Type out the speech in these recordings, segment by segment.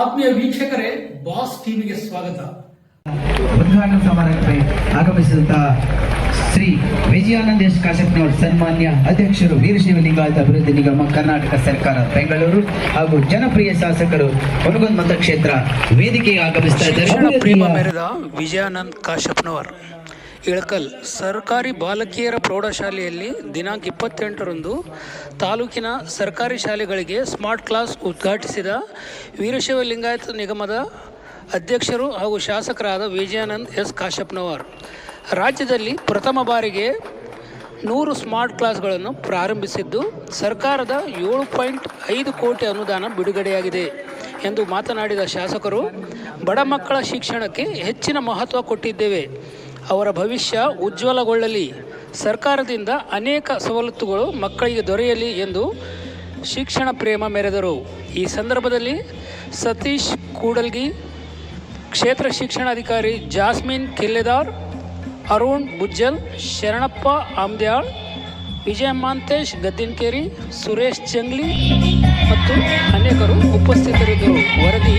ಆತ್ಮೀಯ ವೀಕ್ಷಕರೇ ಬಾಸ್ ಟಿವಿಗೆ ಸ್ವಾಗತ ಉದ್ಘಾಟನಾ ಸಮಾರಂಭಕ್ಕೆ ಆಗಮಿಸಿದಂತಹ ಶ್ರೀ ವಿಜಯಾನಂದ ಕಾಶಪ್ಪನವರ್ ಸನ್ಮಾನ್ಯ ಅಧ್ಯಕ್ಷರು ವೀರಶೈವ ಲಿಂಗಾಯತ ಅಭಿವೃದ್ಧಿ ನಿಗಮ ಕರ್ನಾಟಕ ಸರ್ಕಾರ ಬೆಂಗಳೂರು ಹಾಗೂ ಜನಪ್ರಿಯ ಶಾಸಕರು ಮುನಗೊಂದ್ ಮತಕ್ಷೇತ್ರ ವೇದಿಕೆಗೆ ಆಗಮಿಸ್ತಾ ಇದ್ದಾರೆ ವಿಜಯಾನಂದ್ ಕಾಶಪ್ಪನವರ್ ಇಳಕಲ್ ಸರ್ಕಾರಿ ಬಾಲಕಿಯರ ಪ್ರೌಢಶಾಲೆಯಲ್ಲಿ ದಿನಾಂಕ ಇಪ್ಪತ್ತೆಂಟರಂದು ತಾಲೂಕಿನ ಸರ್ಕಾರಿ ಶಾಲೆಗಳಿಗೆ ಸ್ಮಾರ್ಟ್ ಕ್ಲಾಸ್ ಉದ್ಘಾಟಿಸಿದ ವೀರಶೈವ ಲಿಂಗಾಯತ ನಿಗಮದ ಅಧ್ಯಕ್ಷರು ಹಾಗೂ ಶಾಸಕರಾದ ವಿಜಯಾನಂದ್ ಎಸ್ ಕಾಶಪ್ನವರ್ ರಾಜ್ಯದಲ್ಲಿ ಪ್ರಥಮ ಬಾರಿಗೆ ನೂರು ಸ್ಮಾರ್ಟ್ ಕ್ಲಾಸ್ಗಳನ್ನು ಪ್ರಾರಂಭಿಸಿದ್ದು ಸರ್ಕಾರದ ಏಳು ಪಾಯಿಂಟ್ ಐದು ಕೋಟಿ ಅನುದಾನ ಬಿಡುಗಡೆಯಾಗಿದೆ ಎಂದು ಮಾತನಾಡಿದ ಶಾಸಕರು ಬಡ ಮಕ್ಕಳ ಶಿಕ್ಷಣಕ್ಕೆ ಹೆಚ್ಚಿನ ಮಹತ್ವ ಕೊಟ್ಟಿದ್ದೇವೆ ಅವರ ಭವಿಷ್ಯ ಉಜ್ವಲಗೊಳ್ಳಲಿ ಸರ್ಕಾರದಿಂದ ಅನೇಕ ಸವಲತ್ತುಗಳು ಮಕ್ಕಳಿಗೆ ದೊರೆಯಲಿ ಎಂದು ಶಿಕ್ಷಣ ಪ್ರೇಮ ಮೆರೆದರು ಈ ಸಂದರ್ಭದಲ್ಲಿ ಸತೀಶ್ ಕೂಡಲ್ಗಿ ಕ್ಷೇತ್ರ ಶಿಕ್ಷಣಾಧಿಕಾರಿ ಜಾಸ್ಮಿನ್ ಕಿಲ್ಲೆದಾರ್ ಅರುಣ್ ಬುಜ್ಜಲ್ ಶರಣಪ್ಪ ಆಮ್ದ್ಯಾಳ್ ವಿಜಯ ಮಾಂತೇಶ್ ಗದ್ದಿನಕೇರಿ ಸುರೇಶ್ ಚಂಗ್ಲಿ ಮತ್ತು ಅನೇಕರು ಉಪಸ್ಥಿತರಿದ್ದರು ವರದಿ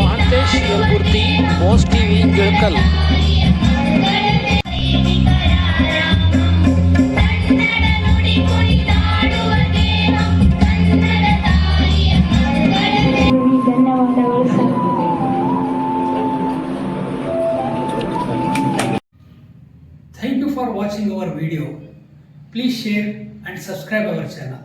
Mahantesh Yalburti T TV Gilakal For watching our video. Please share and subscribe our channel.